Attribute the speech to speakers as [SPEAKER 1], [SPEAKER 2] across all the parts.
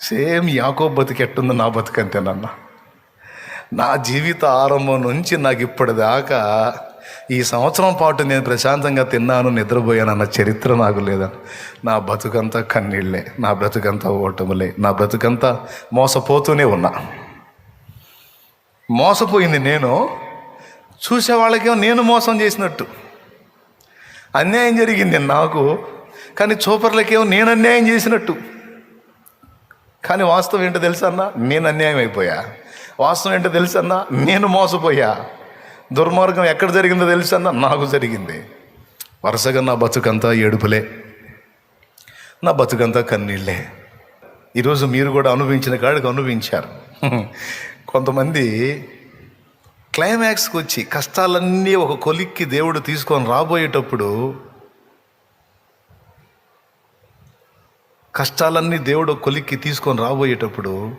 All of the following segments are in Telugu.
[SPEAKER 1] సేమ్ యాకో బతుకు ఎట్టుందో నా బతుకు అంతేనన్న నా జీవిత ఆరంభం నుంచి నాకు ఇప్పటిదాకా ఈ సంవత్సరం పాటు నేను ప్రశాంతంగా తిన్నాను నిద్రపోయానన్న చరిత్ర నాకు లేదా నా బతుకంతా కన్నీళ్ళే నా బ్రతుకంతా ఓటములే నా బ్రతుకంతా మోసపోతూనే ఉన్నా. మోసపోయింది నేను. చూసే వాళ్ళకేమో నేను మోసం చేసినట్టు. అన్యాయం జరిగింది నాకు కానీ చూపర్లకేమో నేను అన్యాయం చేసినట్టు. కానీ వాస్తవం ఏంటో తెలుసన్నా నేను అన్యాయం అయిపోయా. వాస్తవం ఏంటో తెలుసన్నా నేను మోసపోయా. దుర్మార్గం ఎక్కడ జరిగిందో తెలుసన్నా నాకు జరిగింది. వరుసగా నా బతుకంతా ఏడుపులే. నా బతుకంతా కన్నీళ్ళే. ఈరోజు మీరు కూడా అనుభవించిన కాడికి అనుభవించారు. కొంతమంది క్లైమాక్స్కి వచ్చి కష్టాలన్నీ ఒక కొలిక్కి దేవుడు తీసుకొని రాబోయేటప్పుడు కష్టాలన్నీ దేవుడు కొలిక్కి తీసుకొని రాబోయేటప్పుడు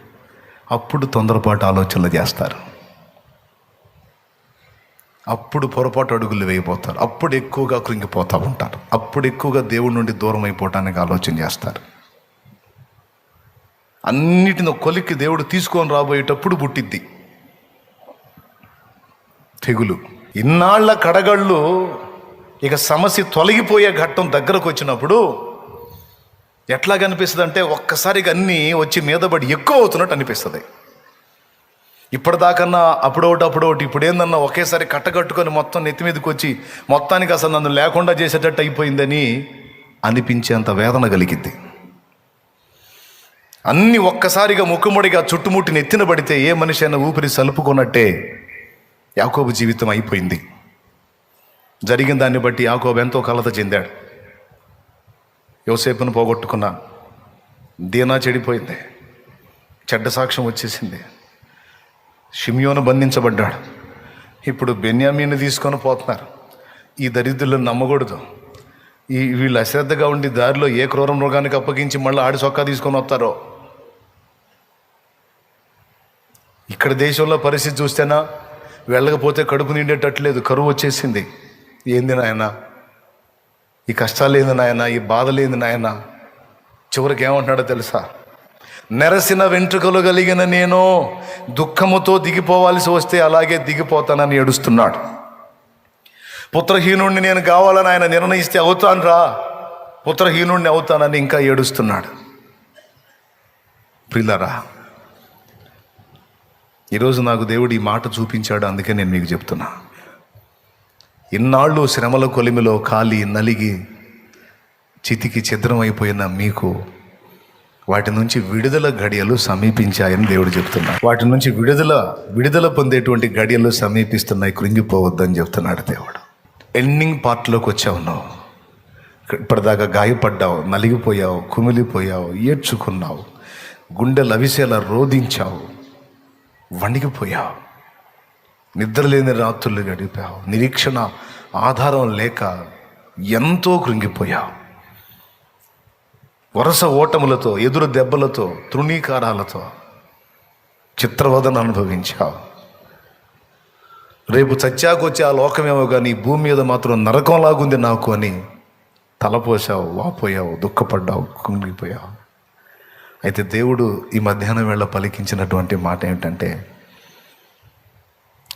[SPEAKER 1] అప్పుడు తొందరపాటు ఆలోచనలు చేస్తారు. అప్పుడు పొరపాటు అడుగులు వేయబోతారు. అప్పుడు ఎక్కువగా కృంగిపోతూ ఉంటారు. అప్పుడు ఎక్కువగా దేవుడి నుండి దూరం అయిపోవటానికి ఆలోచన చేస్తారు. అన్నిటిని కొలిక్కి దేవుడు తీసుకొని రాబోయేటప్పుడు పుట్టిద్ది. తెగులు. ఇన్నాళ్ళ కడగళ్ళు ఇక సమస్య తొలగిపోయే ఘట్టం దగ్గరకు వచ్చినప్పుడు ఎట్లా కనిపిస్తుంది అంటే ఒక్కసారిగా అన్నీ వచ్చి మీదబడి ఎక్కువ అవుతున్నట్టు అనిపిస్తుంది. ఇప్పటిదాకన్నా అప్పుడోటి అప్పుడోటి ఇప్పుడు ఏందన్నా ఒకేసారి కట్టకట్టుకొని మొత్తం నెత్తి మీదకి వచ్చి మొత్తానికి అసలు నన్ను లేకుండా చేసేటట్టు అయిపోయిందని అనిపించేంత వేదన కలిగిద్ది. అన్ని ఒక్కసారిగా ముక్కుముడిగా చుట్టుముట్టి నెత్తిన పడితే ఏ మనిషి అయినా ఊపిరి సలుపుకున్నట్టే యాకోబు జీవితం అయిపోయింది. జరిగిన దాన్ని బట్టి యాకోబు ఎంతో కలత చెందాడు. యోసేపును పోగొట్టుకున్నా. దీనా చెడిపోయింది. చెడ్డ సాక్ష్యం వచ్చేసింది. షిమ్యోను బంధించబడ్డాడు. ఇప్పుడు బెన్యామీని తీసుకొని పోతున్నారు. ఈ దరిద్రులను నమ్మకూడదు. ఈ వీళ్ళు అశ్రద్ధగా ఉండి దారిలో ఏ క్రూర మృగానికి అప్పగించి మళ్ళీ ఆడి సొక్కా తీసుకొని వస్తారో? ఇక్కడ దేశంలో పరిస్థితి చూస్తేనా? వెళ్ళకపోతే కడుపు నిండేటట్లేదు. కరువు వచ్చేసింది. ఏంది నాయనా? ఈ కష్టాలు ఏంది నాయన? ఈ బాధలేంది నాయన? చివరికి ఏమంటున్నాడో తెలుసా? నెరసిన వెంట్రుకలు కలిగిన నేను దుఃఖముతో దిగిపోవాల్సి వస్తే అలాగే దిగిపోతానని ఏడుస్తున్నాడు. పుత్రహీనుణ్ణి నేను కావాలని ఆయన నిర్ణయిస్తే అవుతాను రా పుత్రహీనుణ్ణి అవుతానని ఇంకా ఏడుస్తున్నాడు. ప్రిల్లరా ఈరోజు నాకు దేవుడు ఈ మాట చూపించాడు అందుకే నేను మీకు చెప్తున్నా. ఇన్నాళ్ళు శ్రమల కొలిమిలో కాలి నలిగి చితికి ఛిద్రమైపోయిన మీకు వాటి నుంచి విడుదల గడియలు సమీపించాయని దేవుడు చెప్తున్నాడు. వాటి నుంచి విడుదల విడుదల పొందేటువంటి గడియలు సమీపిస్తున్నాయి కృంగిపోవద్దని చెప్తున్నాడు దేవుడు. ఎండింగ్ పార్ట్లోకి వచ్చావు నువ్వు. ఇప్పటిదాకా గాయపడ్డావు నలిగిపోయావు కుమిలిపోయావు ఏడ్చుకున్నావు గుండె లవిసేలా రోధించావు వణిగిపోయావు. నిద్రలేని రాత్రులు గడిపావు. నిరీక్షణ ఆధారం లేక ఎంతో కృంగిపోయావు. వరుస ఓటములతో ఎదురు దెబ్బలతో తృణీకారాలతో చిత్రవదన అనుభవించావు. రేపు చచ్చాకొచ్చి ఆ లోకమేమో కానీ భూమి మీద మాత్రం నరకంలాగుంది నాకు అని తలపోసావు వాపోయావు దుఃఖపడ్డావు కుంగిపోయావు. అయితే దేవుడు ఈ మధ్యాహ్నం వేళ పలికించినటువంటి మాట ఏమిటంటే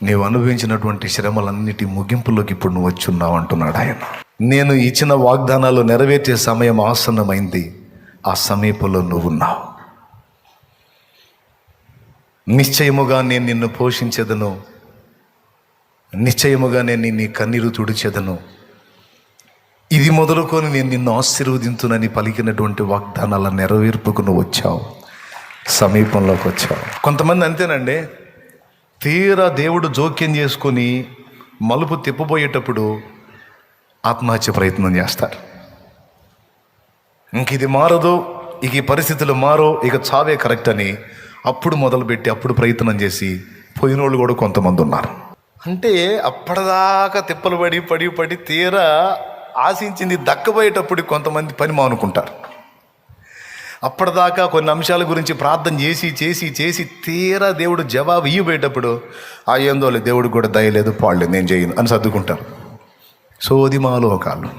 [SPEAKER 1] నీవు అనుభవించినటువంటి శ్రమలన్నిటి ముగింపులోకి ఇప్పుడు నువ్వు వచ్చున్నావు అంటున్నాడు ఆయన. నేను ఇచ్చిన వాగ్దానాలు నెరవేర్చే సమయం ఆసన్నమైంది. ఆ సమీపంలో నువ్వు ఉన్నావు. నిశ్చయముగా నేను నిన్ను పోషించేదను. నిశ్చయముగా నేను నీ కన్నీరు తుడిచేదను. ఇది మొదలుకొని నేను నిన్ను ఆశీర్వదించునని పలికినటువంటి వాగ్దానాల నెరవేర్పుకు నువ్వు వచ్చావు. సమీపంలోకి వచ్చావు. కొంతమంది అంతేనండి. తీరా దేవుడు జోక్యం చేసుకొని మలుపు తిప్పబోయేటప్పుడు ఆత్మహత్య ప్రయత్నం చేస్తారు. ఇంక ఇది మారదు ఇక ఈ పరిస్థితులు మారో ఇక చావే కరెక్ట్ అని అప్పుడు మొదలుపెట్టి అప్పుడు ప్రయత్నం చేసి పోయిన వాళ్ళు కూడా కొంతమంది ఉన్నారు. అంటే అప్పటిదాకా తిప్పలు పడి పడి పడి తీరా ఆశించింది దక్కబోయేటప్పుడు కొంతమంది పని మానుకుంటారు. అప్పటిదాకా కొన్ని అంశాల గురించి ప్రార్థన చేసి చేసి చేసి తీరా దేవుడు జవాబు ఇయ్యబోయేటప్పుడు ఆ ఏందోలే దేవుడు కూడా దయలేదు పాడలేదు నేను చేయను అని సర్దుకుంటారు. సోది మాలోకాలు.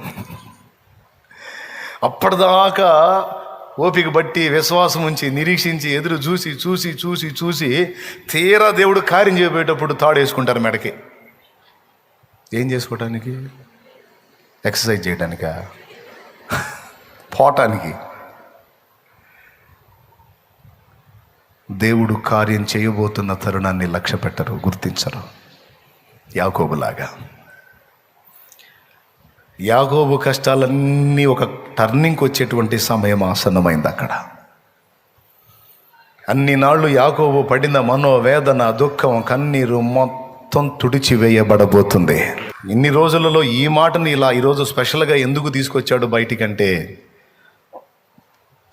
[SPEAKER 1] అప్పటిదాకా ఓపిక బట్టి విశ్వాసం ఉంచి నిరీక్షించి ఎదురు చూసి చూసి చూసి చూసి తీరా దేవుడు కార్యం చేయబోయేటప్పుడు తాడు వేసుకుంటారు మెడకి. ఏం చేసుకోవటానికి? ఎక్సర్సైజ్ చేయడానికా పోవటానికి దేవుడు కార్యం చేయబోతున్న తరుణాన్ని లక్ష్య పెట్టరు గుర్తించరు. యాకోబులాగా. యాగోబు కష్టాలన్నీ ఒక టర్నింగ్కి వచ్చేటువంటి సమయం ఆసన్నమైంది అక్కడ. అన్ని నాళ్ళు యాకోబు పడిన మనోవేదన దుఃఖం కన్నీరు మొత్తం తుడిచివేయబడబోతుంది ఇన్ని రోజులలో ఈ మాటని ఇలా ఈరోజు స్పెషల్గా ఎందుకు తీసుకొచ్చాడు బయటికంటే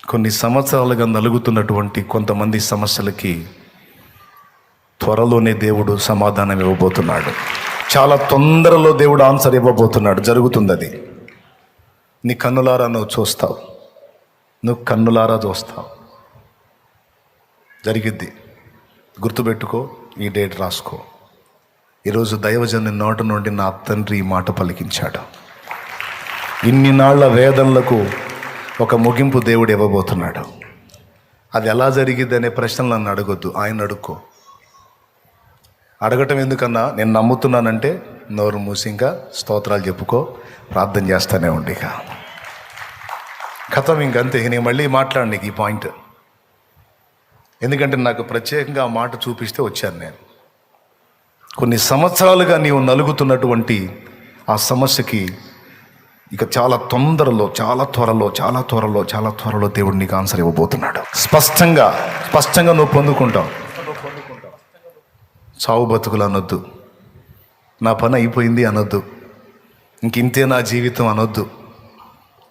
[SPEAKER 1] కొన్ని సంవత్సరాలుగా నలుగుతున్నటువంటి కొంతమంది సమస్యలకి త్వరలోనే దేవుడు సమాధానం ఇవ్వబోతున్నాడు. చాలా తొందరలో దేవుడు ఆన్సర్ ఇవ్వబోతున్నాడు. జరుగుతుంది అది నీ కన్నులారా నువ్వు చూస్తావు. నువ్వు కన్నులారా చూస్తావు. జరిగిద్ది. గుర్తుపెట్టుకో ఈ డేట్ రాసుకో. ఈరోజు దైవజని నోట నుండి నా తండ్రి ఈ మాట పలికించాడు. ఇన్ని నాళ్ళ వేదనలకు ఒక ముగింపు దేవుడు ఇవ్వబోతున్నాడు. అది ఎలా జరిగింది అనే ప్రశ్నలు నన్ను అడగొద్దు. ఆయన అడుక్కో. అడగటం ఎందుకన్నా? నేను నమ్ముతున్నానంటే నోరు మూసి ఇంకా స్తోత్రాలు చెప్పుకో ప్రార్థన చేస్తూనే ఉండి ఇక. కథం ఇంకంతే నేను మళ్ళీ మాట్లాడు ఈ పాయింట్. ఎందుకంటే నాకు ప్రత్యేకంగా ఆ మాట చూపిస్తే వచ్చాను నేను. కొన్ని సంవత్సరాలుగా నీవు నలుగుతున్నటువంటి ఆ సమస్యకి ఇక చాలా తొందరలో చాలా త్వరలో చాలా త్వరలో చాలా త్వరలో దేవుడు నీకు ఆన్సర్ ఇవ్వబోతున్నాడు. స్పష్టంగా స్పష్టంగా నువ్వు పొందుకుంటావు. చావు బతుకులు అనొద్దు. నా పని అయిపోయింది అనొద్దు. ఇంక ఇంతే నా జీవితం అనొద్దు.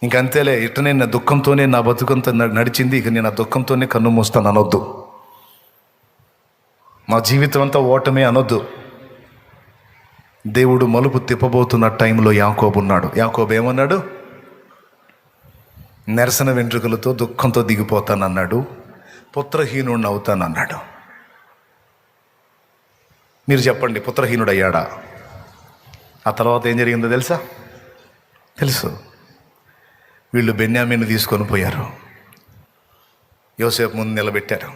[SPEAKER 1] ఇంకంతేలే ఇట్టనే నా దుఃఖంతోనే నా బతుకంతా న- నడిచింది ఇక నేను ఆ దుఃఖంతోనే కన్ను మూస్తాను అనొద్దు. మా జీవితం అంతా ఓటమే అనొద్దు. దేవుడు మలుపు తిప్పబోతున్న టైంలో యాకోబు ఉన్నాడు. యాకోబు ఏమన్నాడు? నిరసన వెంట్రుకలతో దుఃఖంతో దిగిపోతానన్నాడు. పుత్రహీనుడిని అవుతానన్నాడు. మీరు చెప్పండి పుత్రహీనుడు అయ్యాడా ఆ తర్వాత ఏం జరిగిందో తెలుసా? తెలుసు. వీళ్ళు బెన్యామీని తీసుకొని పోయారు. యోసేపు ముందు నిలబెట్టారు.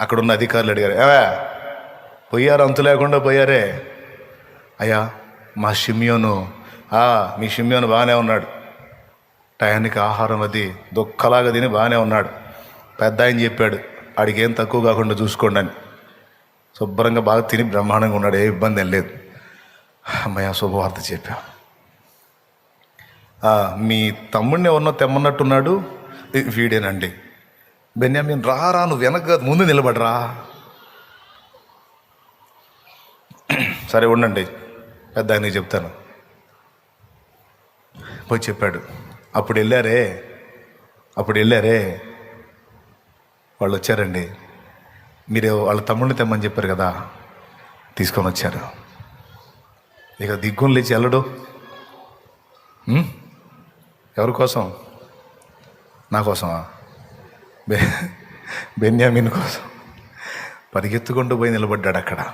[SPEAKER 1] అక్కడున్న అధికారులు అడిగారు ఏవా పోయారు అంతు లేకుండా పోయారే? అయ్యా మా షిమ్యోను. మీ షిమ్యోను బాగానే ఉన్నాడు. టయానికి ఆహారం అది దుఃఖలాగా తిని బాగానే ఉన్నాడు. పెద్ద ఆయన చెప్పాడు ఆడికి ఏం తక్కువ కాకుండా చూసుకోండి అని. శుభ్రంగా బాగా తిని బ్రహ్మాండంగా ఉన్నాడు ఏ ఇబ్బంది ఏం లేదు. అమ్మయ్య శుభవార్త చెప్పా. మీ తమ్ముడిని ఎవరినో తెమ్మన్నట్టున్నాడు? వీడేనండి. బెన్యామిన్ రా రా నువ్వు వెనక ముందు నిలబడరా. సరే ఉండండి. పెద్ద ఆయనకి చెప్తాను. పోయి చెప్పాడు. అప్పుడు వెళ్ళారే. అప్పుడు వెళ్ళారే. వాళ్ళు వచ్చారండి మీరు వాళ్ళ తమ్ముడిని తెమ్మని చెప్పారు కదా. తీసుకొని వచ్చారు. ఇక దిగ్గుని లేచి వెళ్ళడు. ఎవరి కోసం? నా కోసమా? బె బెన్యామిన్ కోసం. పరిగెత్తుకుంటూ పోయి నిలబడ్డాడు అక్కడ.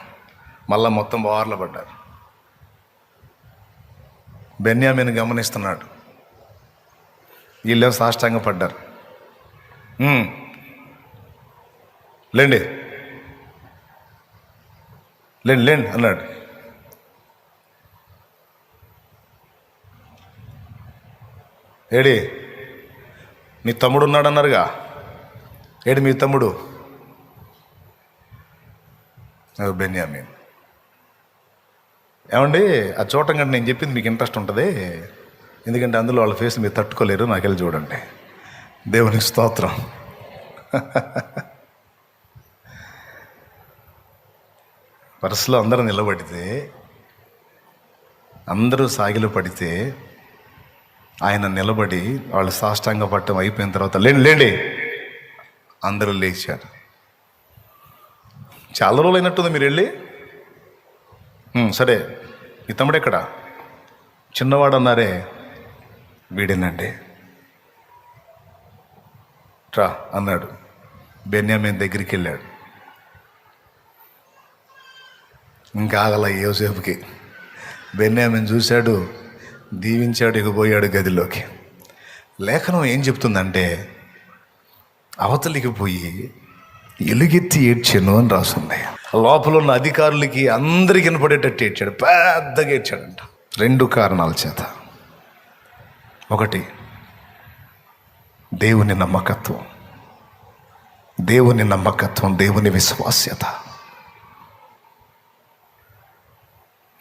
[SPEAKER 1] మళ్ళా మొత్తం బార్ల పడ్డారు. బెన్యామిని గమనిస్తున్నాడు. వీళ్ళు సాష్టాంగ పడ్డారు? లేండి. లేండి లేండి అన్నాడు. ఏడి మీ తమ్ముడు ఉన్నాడన్నారుగా? ఏడి మీ తమ్ముడు? బెన్యామీన్. ఏమండి? ఆ చూడటం కంటే నేను చెప్పింది మీకు ఇంట్రెస్ట్ ఉంటుంది. ఎందుకంటే అందులో వాళ్ళ ఫేస్ మీరు తట్టుకోలేరు. నాకు వెళ్ళి చూడండి. దేవునికి స్తోత్రం. వరుసలో అందరూ నిలబడితే అందరూ సాగిలు పడితే ఆయన నిలబడి వాళ్ళు సాష్టాంగ పట్టం అయిపోయిన తర్వాత లేండి లేండి. అందరూ లేచారు. చాలా రోజులు అయినట్టుంది మీరు వెళ్ళి? సరే. మీ తమ్ముడు ఎక్కడ? చిన్నవాడు అన్నారే వీడేనండి. ట్రా అన్నాడు. బెన్యామిన్ దగ్గరికి వెళ్ళాడు ఇంకా ఆగల యోసేపుకి. బెన్యామిన్ చూశాడు దీవించాడు ఇకపోయాడు గదిలోకి. లేఖనం ఏం చెప్తుందంటే అవతలికి పోయి ఎలుగెత్తి ఏడ్చాను అని రాసుంది. లోపల ఉన్న అధికారులకి అందరికి వినపడేటట్టు ఏడ్చాడు. పెద్దగా ఏడ్చాడంట. రెండు కారణాల చేత. ఒకటి దేవుని నమ్మకత్వం. దేవుని నమ్మకత్వం దేవుని విశ్వాస్యత.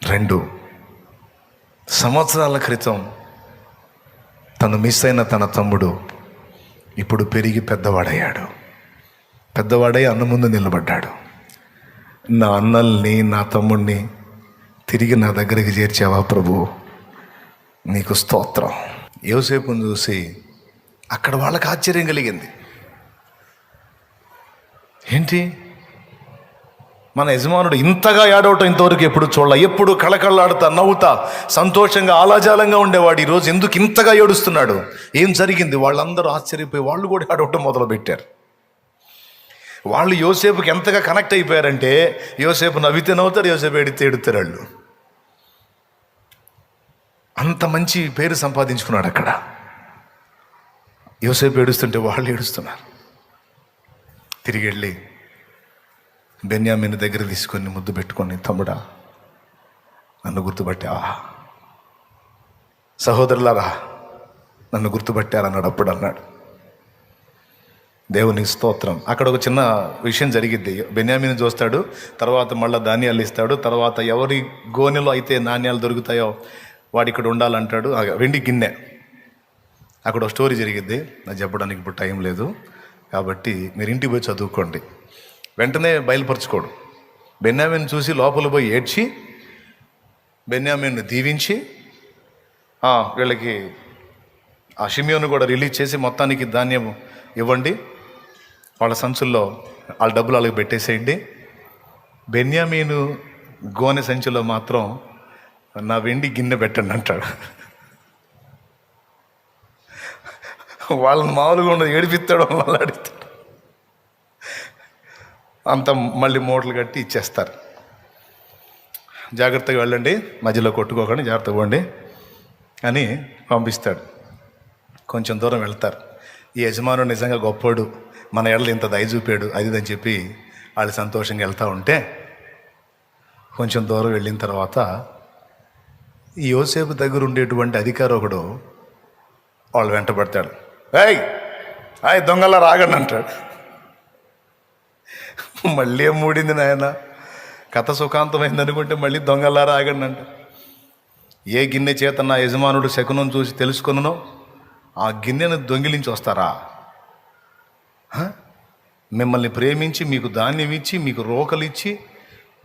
[SPEAKER 1] రెండు సంవత్సరాల క్రితం తను మిస్ అయిన తన తమ్ముడు ఇప్పుడు పెరిగి పెద్దవాడయ్యాడు. పెద్దవాడై అన్న ముందు నిలబడ్డాడు. నా అన్నల్ని నా తమ్ముడిని తిరిగి నా దగ్గరికి చేర్చావా ప్రభు? నీకు స్తోత్రం. యోసేపును చూసి అక్కడ వాళ్ళకి ఆశ్చర్యం కలిగింది. ఏంటి? మన యజమానుడు ఇంతగా ఏడవటం ఇంతవరకు ఎప్పుడు చూడాల? ఎప్పుడు కళకళలాడుతా నవ్వుతా సంతోషంగా ఆలాజాలంగా ఉండేవాడు ఈరోజు ఎందుకు ఇంతగా ఏడుస్తున్నాడు? ఏం జరిగింది? వాళ్ళందరూ ఆశ్చర్యపోయి వాళ్ళు కూడా ఏడవటం మొదలుపెట్టారు. వాళ్ళు యోసేపుకి ఎంతగా కనెక్ట్ అయిపోయారంటే యోసేపు నవ్వితే నవ్వుతారు యోసేపు ఎడితే ఎడుతారు వాళ్ళు. అంత మంచి పేరు సంపాదించుకున్నాడు అక్కడ. యోసేపు ఏడుస్తుంటే వాళ్ళు ఏడుస్తున్నారు. తిరిగి వెళ్ళి బెన్యామిన్ దగ్గర తీసుకొని ముద్దు పెట్టుకొని తమ్ముడా నన్ను గుర్తుపట్టావా? సహోదరులారా నన్ను గుర్తుపట్టారన్నాడు అప్పుడు అన్నాడు. దేవుని స్తోత్రం. అక్కడ ఒక చిన్న విషయం జరిగిద్ది. బెన్యామిని చూస్తాడు తర్వాత మళ్ళీ ధాన్యాలు ఇస్తాడు తర్వాత ఎవరి గోనెలో అయితే నాణ్యాలు దొరుకుతాయో వాడు ఇక్కడ ఉండాలంటాడు. ఆ వెండి గిన్నె. అక్కడ ఒక స్టోరీ జరిగిద్ది. నాకు చెప్పడానికి ఇప్పుడు టైం లేదు. కాబట్టి మీరు ఇంటికి పోయి చదువుకోండి. వెంటనే బయలుపరచుకోడు. బెన్యామిన్ చూసి లోపల పోయి ఏడ్చి బెన్యామిన్ దీవించి వీళ్ళకి ఆ షిమియోను కూడా రిలీజ్ చేసి మొత్తానికి ధాన్యం ఇవ్వండి. వాళ్ళ సంచుల్లో వాళ్ళ డబ్బులు వాళ్ళకి పెట్టేసేయండి. బెన్యామీను గోనె సంచిలో మాత్రం నా వెండి గిన్నె పెట్టండి అంటాడు. వాళ్ళని మామూలుగా ఉండదు ఏడిపిస్తాడు వాళ్ళని అడుగుతాడు. అంత మళ్ళీ మూటలు కట్టి ఇచ్చేస్తారు. జాగ్రత్తగా వెళ్ళండి మధ్యలో కొట్టుకోకండి జాగ్రత్తగా పోండి అని పంపిస్తాడు. కొంచెం దూరం వెళ్తారు. ఈ యజమానుడు నిజంగా గొప్పోడు. మన ఎడలు ఇంత దయ చూపాడు అది అని చెప్పి వాళ్ళు సంతోషంగా వెళ్తూ ఉంటే కొంచెం దూరం వెళ్ళిన తర్వాత ఈ యోసేపు దగ్గర ఉండేటువంటి అధికారి ఒకడు వాళ్ళు వెంటబడతాడు ఏయ్ ఆయ్ దొంగలా రాగండి అంటాడు. మళ్ళీ ఏం మూడింది నాయన? కథ సుఖాంతమైంది అనుకుంటే మళ్ళీ దొంగలా రాగండి అంట. ఏ గిన్నె చేత నా యజమానుడు శకునం చూసి తెలుసుకున్ననో ఆ గిన్నెను దొంగిలించి వస్తారా? మిమ్మల్ని ప్రేమించి మీకు ధాన్యం ఇచ్చి మీకు రోకలు ఇచ్చి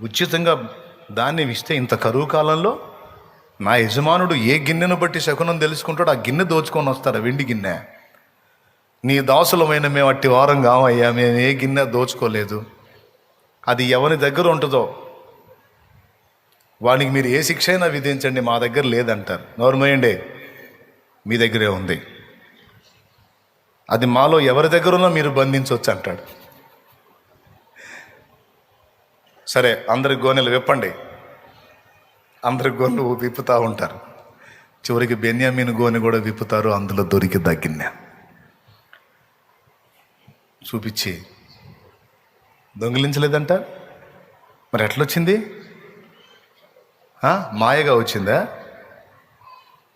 [SPEAKER 1] ఉచితంగా ధాన్యం ఇస్తే ఇంత కరువు కాలంలో నా యజమానుడు ఏ గిన్నెను బట్టి శకునం తెలుసుకుంటాడో ఆ గిన్నె దోచుకొని వస్తాడు వెండి గిన్నె? నీ దాసులమైన మేము అట్టి వారం కామయ్యా మేము ఏ గిన్నె దోచుకోలేదు. అది ఎవరి దగ్గర ఉంటుందో? వానికి మీరు ఏ శిక్ష అయినా విధించండి మా దగ్గర లేదంటారు. నోర్మయండి మీ దగ్గరే ఉంది. అది మాలో ఎవరి దగ్గర మీరు బంధించవచ్చు అంటాడు. సరే అందరి గోనెలు విప్పండి. అందరి గోనెలు విప్పుతూ ఉంటారు. చివరికి బెన్యామీన్ గోనె కూడా విప్పుతారు అందులో దొరికి దగ్గిన్న చూపించి. దొంగిలించలేదంట? మరి ఎట్లొచ్చింది? మాయగా వచ్చిందా?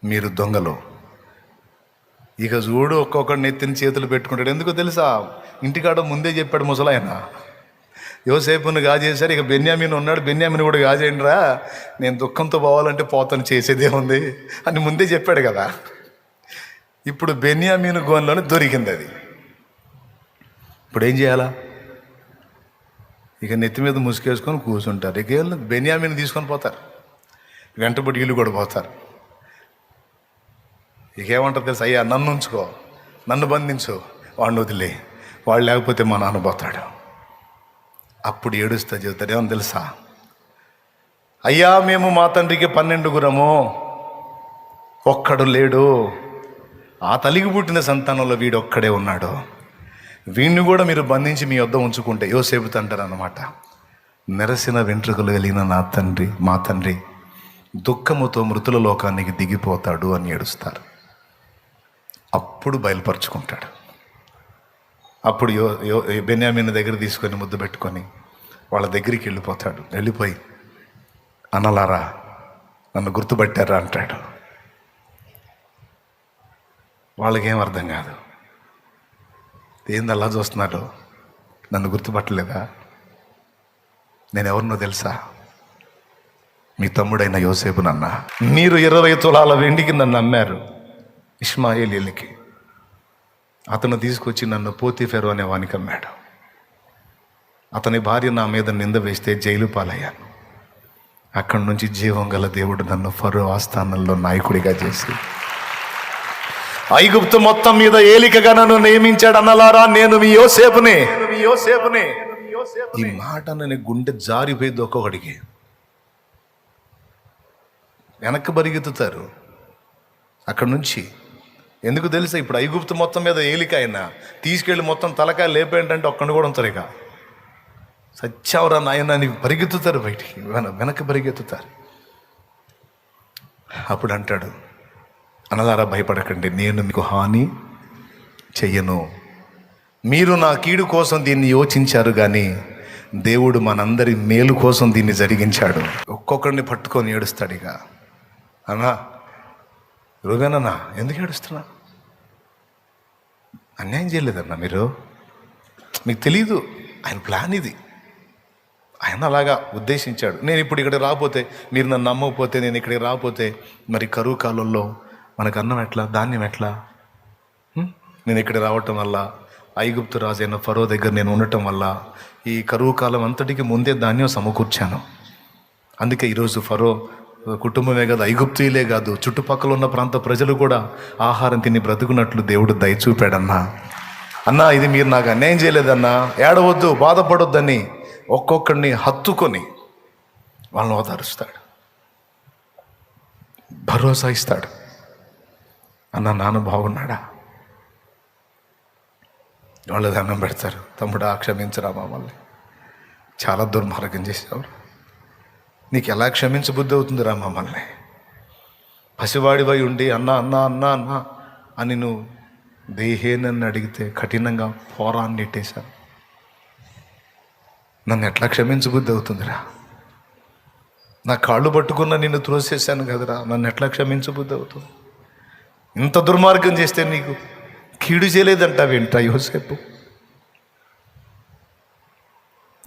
[SPEAKER 1] మీరు దొంగలు. ఇక చూడు ఒక్కొక్కడి నెత్తిని చేతులు పెట్టుకుంటాడు. ఎందుకో తెలుసా? ఇంటికాడ ముందే చెప్పాడు ముసలాయన. యోసేపును గాజేశారు. ఇక బెన్యామిన్ ఉన్నాడు. బెన్యామిన్ కూడా గాజేయండిరా. నేను దుఃఖంతో పోవాలంటే పోతాను చేసేదే ఉంది అని ముందే చెప్పాడు కదా. ఇప్పుడు బెన్యామీన్ గోన్లోనే దొరికింది అది. ఇప్పుడు ఏం చేయాలా? ఇక నెత్తి మీద ముసుకేసుకొని కూర్చుంటారు. ఇక వీళ్ళు తీసుకొని పోతారు. వెంటబడి ఇల్లు కూడా పోతారు. ఇక ఏమంటారు తెలుసు? అయ్యా నన్ను ఉంచుకో. నన్ను బంధించు. వాడిని వదిలే. వాడు లేకపోతే మా నాన్న పోతాడు. అప్పుడు ఏడుస్తా చెబుతాడు ఏమని తెలుసా? అయ్యా మేము మా తండ్రికి పన్నెండుగురము ఒక్కడు లేడు. ఆ తల్లికి పుట్టిన సంతానంలో వీడు ఒక్కడే ఉన్నాడు. వీణ్ణి కూడా మీరు బంధించి మీ వద్ద ఉంచుకుంటే యోసేపు తండ్రి అనమాట నెరసిన వెంట్రుకలు కలిగిన నా తండ్రి మా తండ్రి దుఃఖముతో మృతుల లోకానికి దిగిపోతాడు అని ఏడుస్తారు. అప్పుడు బయలుపరుచుకుంటాడు. అప్పుడు యో యో బెన్యామిన్ దగ్గర తీసుకొని ముద్దు పెట్టుకొని వాళ్ళ దగ్గరికి వెళ్ళిపోతాడు. వెళ్ళిపోయి అనలారా నన్ను గుర్తుపట్టారా? అంటాడు. వాళ్ళకేం అర్థం కాదు. ఏంది అలా చూస్తున్నాడు? నన్ను గుర్తుపట్టలేదా? నేను ఎవరినో తెలుసా? మీ తమ్ముడైన యోసేపు నన్న మీరు ఇరవై తులాల వెండికి నన్ను నమ్మారు. ఇస్మాయిలీలకి అతను తీసుకొచ్చి నన్ను పోతీఫెరు అనే వానికి అమ్మాడు అతని భార్య నా మీద నింద వేస్తే జైలు పాలయ్యాను. అక్కడి నుంచి జీవం గల దేవుడు నన్ను ఫరో ఆస్థానంలో నాయకుడిగా చేసి ఐగుప్తు మొత్తం మీద ఏలికగా నన్ను నియమించాడు అన్నలారా నేను మీ యోసేపుని. యోసేపుని ఈ మాట నేను గుండె జారిపోయింది ఒక్కొక్కడికి. వెనక్కి పరిగెత్తుతారు. అక్కడి నుంచి ఎందుకు తెలుసా? ఇప్పుడు ఐగుప్తు మొత్తం మీద ఏలిక ఆయన తీసుకెళ్ళి మొత్తం తలకాయ లేపేంటంటే ఒక్కడిని కూడా ఉంచరు ఇక. సత్యావరా నాయన అని పరిగెత్తుతారు బయటికి వెన వెనక్కి పరిగెత్తుతారు. అప్పుడు అంటాడు అనలారా భయపడకండి నేను మీకు హాని చెయ్యను. మీరు నా కీడు కోసం దీన్ని యోచించారు కానీ దేవుడు మనందరి మేలు కోసం దీన్ని జరిగించాడు. ఒక్కొక్కరిని పట్టుకొని ఏడుస్తాడు ఇక. అన్నా రువేనన్నా ఎందుకు ఏడుస్తున్నా? అన్యాయం చేయలేదన్నా మీరు? మీకు తెలీదు ఆయన ప్లాన్ ఇది. ఆయన అలాగా ఉద్దేశించాడు. నేను ఇప్పుడు ఇక్కడ రాకపోతే మీరు నన్ను నమ్మకపోతే నేను ఇక్కడికి రాకపోతే మరి కరువు కాలంలో మనకు అన్నం ఎట్లా ధాన్యం ఎట్లా? నేను ఇక్కడ రావటం వల్ల ఐగుప్తు రాజైన ఫరో దగ్గర నేను ఉండటం వల్ల ఈ కరువు కాలం అంతటికి ముందే ధాన్యం సమకూర్చాను. అందుకే ఈరోజు ఫరో కుటుంబమే కాదు ఐగుప్తులే కాదు చుట్టుపక్కల ఉన్న ప్రాంత ప్రజలు కూడా ఆహారం తిని బ్రతుకున్నట్లు దేవుడు దయచూపాడన్నా అన్నా ఇది మీరు నాకు అన్యాయం చేయలేదన్నా. ఏడవద్దు బాధపడొద్దని ఒక్కొక్కడిని హత్తుకొని వాళ్ళని ఓదారుస్తాడు. భరోసా ఇస్తాడు. అన్న నాన్న బాగున్నాడా? వాళ్ళు దండం పెడతారు. తమ్ముడా క్షమించరా మమ్మల్ని చాలా దుర్మార్గం చేసేవాళ్ళు నీకు ఎలా క్షమించబుద్ధి అవుతుందిరా మమ్మల్ని? పసివాడివై ఉండి అన్న అన్న అన్న అన్న అని నువ్వు దేహేనని అడిగితే కఠినంగా పోరాన్ని నెట్టేశాను నన్ను ఎట్లా క్షమించబుద్ధి అవుతుందిరా నా కాళ్ళు పట్టుకున్న నిన్ను త్రోసేసాను కదరా నన్ను ఎట్లా క్షమించబుద్ధి అవుతుంది? ఇంత దుర్మార్గం చేస్తే నీకు కీడు చేయలేదంట చేయలేదంటావేంటా యోసేపు?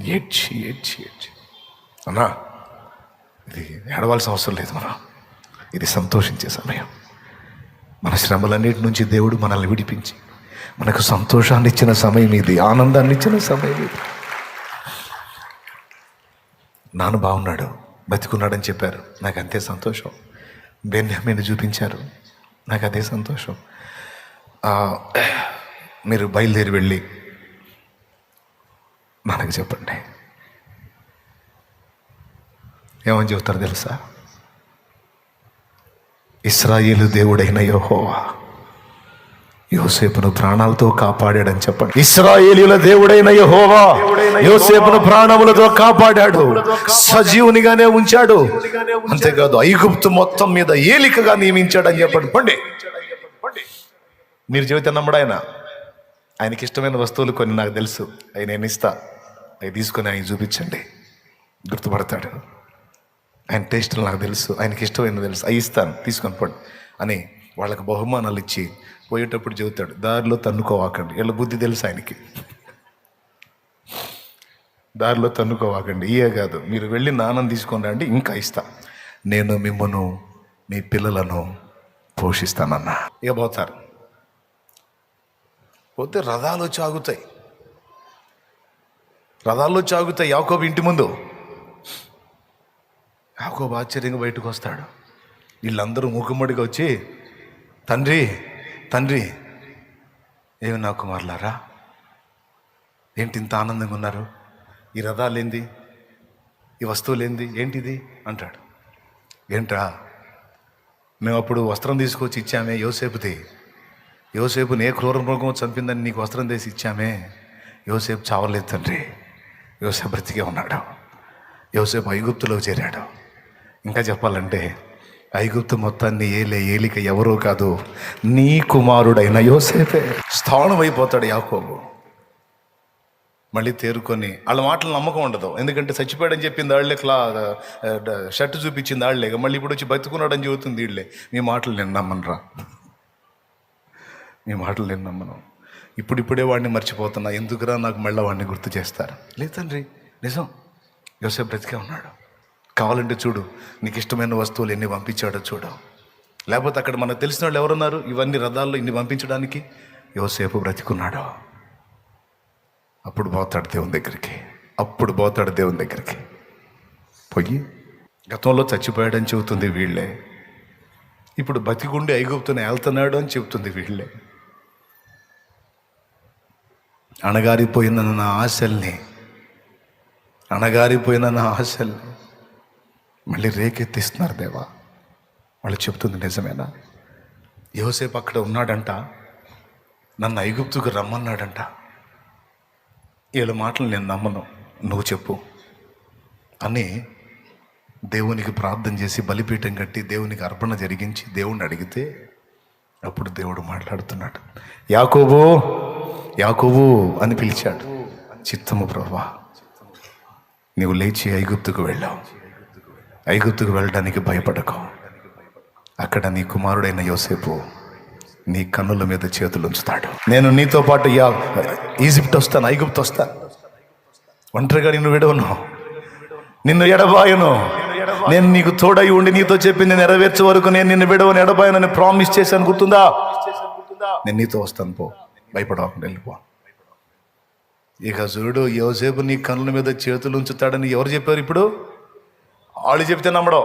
[SPEAKER 1] ఏడ్చి ఏడ్చి ఏడ్చి. అన్నా ఇది ఏడవాల్సిన అవసరం లేదు మనం. ఇది సంతోషించే సమయం. మన శ్రమలన్నిటి నుంచి దేవుడు మనల్ని విడిపించి మనకు సంతోషాన్ని ఇచ్చిన సమయం ఇది ఆనందాన్ని ఇచ్చిన సమయం ఇది. నాన్న బాగున్నాడు బతికున్నాడని చెప్పారు. నాకు అంతే సంతోషం. బెన్యామీని చూపించారు. నాకు అదే సంతోషం. మీరు బయలుదేరి వెళ్ళి మనకు చెప్పండి. ఏమని చెబుతారు తెలుసా? ఇస్రాయేలు దేవుడైన యెహోవా యోసేపును ప్రాణాలతో కాపాడాడని చెప్పండి. ఇస్రాయేలీల దేవుడైన యహోవా యోసేపును ప్రాణములతో కాపాడాడు. సజీవునిగానే ఉంచాడు. అంతేకాదు ఐగుప్తు మొత్తం మీద ఏలికగా నియమించాడని చెప్పండి. పండి. మీరు చెబితే నమ్మడు ఆయన. ఆయనకి ఇష్టమైన వస్తువులు కొన్ని నాకు తెలుసు. అవి నేను ఇస్తా? అవి తీసుకొని ఆయన చూపించండి. గుర్తుపడతాడు. ఆయన టేస్ట్ నాకు తెలుసు ఆయనకి ఇష్టమైన తెలుసు. అవి ఇస్తాను తీసుకొని పోండి అని వాళ్ళకి బహుమానాలు ఇచ్చి పోయేటప్పుడు చెబుతాడు దారిలో తన్నుకోవాకండి. వీళ్ళ బుద్ధి తెలుసు ఆయనకి. దారిలో తన్నుకోవాకండి ఇయే కాదు. మీరు వెళ్ళి నాన్నం తీసుకొని రండి ఇంకా ఇస్తా. నేను మిమ్మను మీ పిల్లలను పోషిస్తానన్నా. ఇక పోతారు. పోతే రథాలు వచ్చి ఆగుతాయి రథాల్లో వచ్చి ఆగుతాయి యాకోబు ఇంటి ముందు. యాకోబు ఆశ్చర్యంగా బయటకు వస్తాడు. వీళ్ళందరూ మూకుమ్మడిగా వచ్చి తండ్రి తండ్రి ఏమి నా కుమారులారా? ఏంటి ఇంత ఆనందంగా ఉన్నారు? ఈ రథాలు ఏంది? ఈ వస్తువులు ఏంది? ఏంటిది? అంటాడు. ఏంట్రా? మేము అప్పుడు వస్త్రం తీసుకొచ్చి ఇచ్చామే యోసేపుది. యోసేపు నే క్రూర మృగం చంపిందని నీకు వస్త్రం తీసి ఇచ్చామే. యోసేపు చావలేదు తండ్రి. యోసేపు బ్రతికే ఉన్నాడు. యోసేపు ఐగుప్తులో చేరాడు. ఇంకా చెప్పాలంటే ఐగుప్తు మొత్తాన్ని ఏలే ఏలిక ఎవరో కాదు నీ కుమారుడైన యోసేపే. స్థానం అయిపోతాడు యాకోబు. మళ్ళీ తేరుకొని వాళ్ళ మాటలు నమ్మకం ఉండదు. ఎందుకంటే చచ్చిపోయాడని చెప్పింది వాళ్ళే క్లా షర్ట్ చూపించింది వాళ్ళే మళ్ళీ ఇప్పుడు వచ్చి బతుకున్నాడని చెబుతుంది వీళ్ళే మీ మాటలు నేను నమ్మనురా. మీ మాటలు నేను నమ్మను. ఇప్పుడిప్పుడే వాడిని మర్చిపోతున్నా. ఎందుకురా నాకు మళ్ళీ వాడిని గుర్తు చేస్తారు? లేదు తండ్రి నిజం. యోసేపు బ్రతికే ఉన్నాడు. కావాలంటే చూడు. నీకు ఇష్టమైన వస్తువులు ఎన్ని పంపించాడో చూడు. లేకపోతే అక్కడ మనకు తెలిసిన వాళ్ళు ఎవరున్నారు? ఇవన్నీ రథాల్లో ఇన్ని పంపించడానికి? యోసేపు బ్రతికున్నాడు. అప్పుడు పోతాడు దేవుని దగ్గరికి. అప్పుడు పోతాడు దేవుని దగ్గరికి. పోయి గతంలో చచ్చిపోయాడని చెబుతుంది వీళ్ళే. ఇప్పుడు బతికుండి ఐగుప్తుని వెళ్తున్నాడు అని చెబుతుంది వీళ్ళే. అణగారిపోయిన నా ఆశల్ని అణగారిపోయిన నా ఆశల్ని మళ్ళీ రేకెత్తిస్తున్నారు దేవా. వాళ్ళు చెప్తుంది నిజమేనా? యోసేపు అక్కడ ఉన్నాడంట నన్ను ఐగుప్తుకు రమ్మన్నాడంట. వీళ్ళ మాటలు నేను నమ్మను నువ్వు చెప్పు అని దేవునికి ప్రార్థన చేసి బలిపీఠం కట్టి దేవునికి అర్పణ జరిగించి దేవుణ్ణి అడిగితే అప్పుడు దేవుడు మాట్లాడుతున్నాడు. యాకోబు యాకోబు అని పిలిచాడు. చిత్తము ప్రభా నీవు లేచి ఐగుప్తుకు వెళ్ళావు. ఐగుప్తుకు వెళ్ళడానికి భయపడకు. అక్కడ నీ కుమారుడైన యోసేపు నీ కన్నుల మీద చేతులు ఉంచుతాడు నేను నీతో పాటు యా ఈజిప్ట్ వస్తాను ఐగుప్తు వస్తాను. ఒంటరిగా నిన్ను విడవను. నిన్ను ఎడబాయను. నేను నీకు తోడై ఉండి నీతో చెప్పింది నెరవేర్చే వరకు నేను నిన్ను విడవను ఎడబాయనని ప్రామిస్ చేశాను. గుర్తుందా? నేను నీతో వస్తాను పో. భయపడకుండా వెళ్ళిపో. ఇక చూడు యోసేపు నీ కన్నుల మీద చేతులు ఉంచుతాడని ఎవరు చెప్పారు ఇప్పుడు? వాళ్ళు చెప్తే నమ్మడం.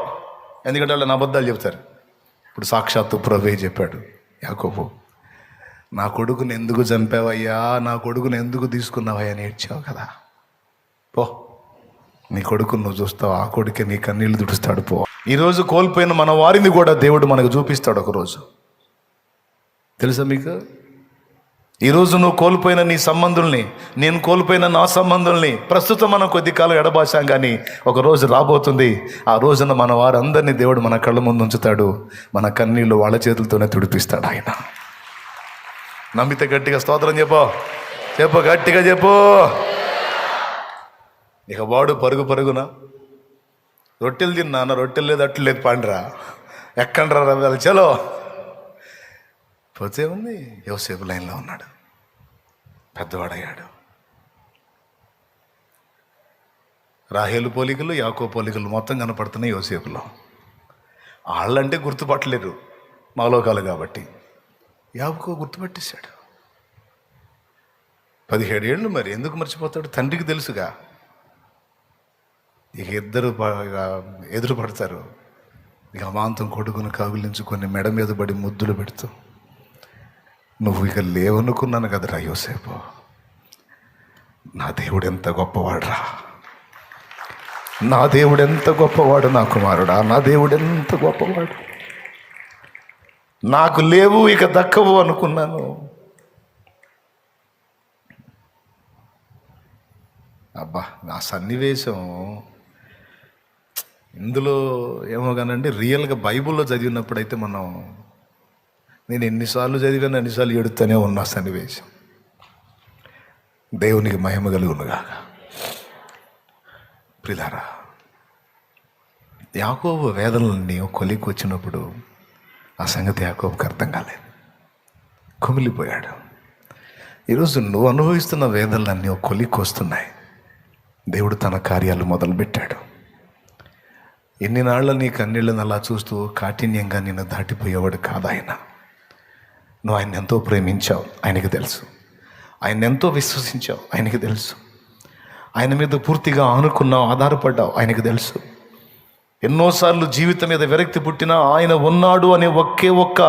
[SPEAKER 1] ఎందుకంటే వాళ్ళు అబద్ధాలు చెప్తారు ఇప్పుడు సాక్షాత్తు ప్రభే చెప్పాడు యాకోబు. నా కొడుకుని ఎందుకు చంపావయ్యా? నా కొడుకుని ఎందుకు తీసుకున్నావయ్యా? అని ఏడ్చావు కదా. పో. నీ కొడుకును నువ్వు చూస్తావు. ఆ కొడుకే నీ కన్నీళ్ళు తుడుస్తాడు పో. ఈరోజు కోల్పోయిన మన వారిని కూడా దేవుడు మనకు చూపిస్తాడు ఒకరోజు. తెలుసా మీకు? ఈరోజు నువ్వు కోల్పోయిన నీ సంబంధుల్ని నేను కోల్పోయిన నా సంబంధుల్ని ప్రస్తుతం మనం కొద్ది కాలం ఎడబాసాం కానీ ఒక రోజు రాబోతుంది. ఆ రోజున మన వారందరినీ దేవుడు మన కళ్ళ ముందు ఉంచుతాడు. మన కన్నీళ్ళు వాళ్ళ చేతులతోనే తుడిపిస్తాడు ఆయన. నమ్మితే గట్టిగా స్తోత్రం చెప్పు. చెప్పు గట్టిగా చెప్పు. ఇక వాడు పరుగు పరుగున రొట్టెలు తిన్నాను రొట్టెలు లేదు అట్లు లేదు పండ్రా. ఎక్కండ్రా రవ్వాలి చలో. పోతే ఉంది. యోసేపు లైన్లో ఉన్నాడు. పెద్దవాడయ్యాడు. రాహేలు పోలికలు యాకో పోలికలు మొత్తం కనపడుతున్నాయి యోసేపులో. వాళ్ళంటే గుర్తుపట్టలేరు మాలోకాలు కాబట్టి. యాకో గుర్తుపట్టేశాడు. పదిహేడు ఏళ్ళు మరి ఎందుకు మర్చిపోతాడు? తండ్రికి తెలుసుగా. ఇక ఇద్దరు ఎదురు పడతారు ఇక అమాంతం కొడుకును కవిలించుకొని మెడ మీద పడి ముద్దులు పెడుతూ. నువ్వు ఇక లేవనుకున్నాను కదరా యోసేపు. నా దేవుడు ఎంత గొప్పవాడురా. నా దేవుడు ఎంత గొప్పవాడు నా కుమారుడా. నా దేవుడు ఎంత గొప్పవాడు. నాకు లేవు ఇక దక్కవు అనుకున్నాను. అబ్బా నా సన్నివేశం ఇందులో ఏమో కానండి రియల్గా బైబిల్లో చదివినప్పుడైతే మనం నేను ఎన్నిసార్లు చదివాను అన్నిసార్లు ఎడుతూనే ఉన్నా సన్నివేశం. దేవునికి మహిమ కలుగునుగాక. ప్రిలారా యాకోబు వేదనలన్నీ కొలికి వచ్చినప్పుడు ఆ సంగతి యాకోబుకి అర్థం కాలేదు. కుమిలిపోయాడు. ఈరోజు నువ్వు అనుభవిస్తున్న వేదనలన్నీ ఒక కొలికి వస్తున్నాయి. దేవుడు తన కార్యాలు మొదలుపెట్టాడు. ఎన్ని నాళ్ళ నీ కన్నీళ్ళని అలా చూస్తూ కాఠిన్యంగా నిన్ను దాటిపోయేవాడు కాదాయన? నువ్వు ఆయన ఎంతో ప్రేమించావు ఆయనకి తెలుసు. ఆయన ఎంతో విశ్వసించావు ఆయనకి తెలుసు. ఆయన మీద పూర్తిగా ఆనుకున్నావు ఆధారపడ్డావు ఆయనకి తెలుసు. ఎన్నోసార్లు జీవితం మీద విరక్తి పుట్టినా ఆయన ఉన్నాడు అనే ఒకే ఒక్క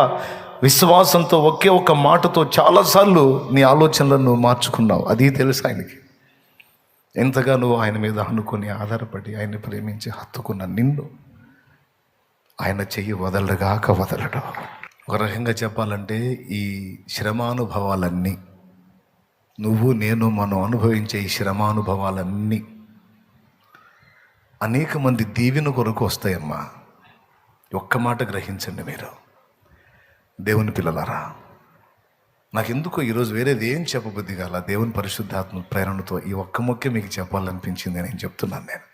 [SPEAKER 1] విశ్వాసంతో ఒకే ఒక్క మాటతో చాలాసార్లు నీ ఆలోచనలను మార్చుకున్నావు. అది తెలుసు ఆయనకి. ఎంతగా నువ్వు ఆయన మీద అనుకుని ఆధారపడి ఆయన్ని ప్రేమించి హత్తుకున్న నిన్ను ఆయన చెయ్యి వదలగాక వదలడం. ఒక రకంగా చెప్పాలంటే ఈ శ్రమానుభవాలన్నీ నువ్వు నేను మనం అనుభవించే ఈ శ్రమానుభవాలన్నీ అనేక మంది దీవెన కొరకు వస్తాయమ్మా. ఒక్క మాట గ్రహించండి మీరు. దేవుని పిల్లలారా నాకెందుకో ఈరోజు వేరేది ఏం చెప్పబుద్ధి కాల దేవుని పరిశుద్ధాత్మ ప్రేరణతో ఈ ఒక్క మొక్కే మీకు చెప్పాలనిపించింది నేను చెప్తున్నాను నేను.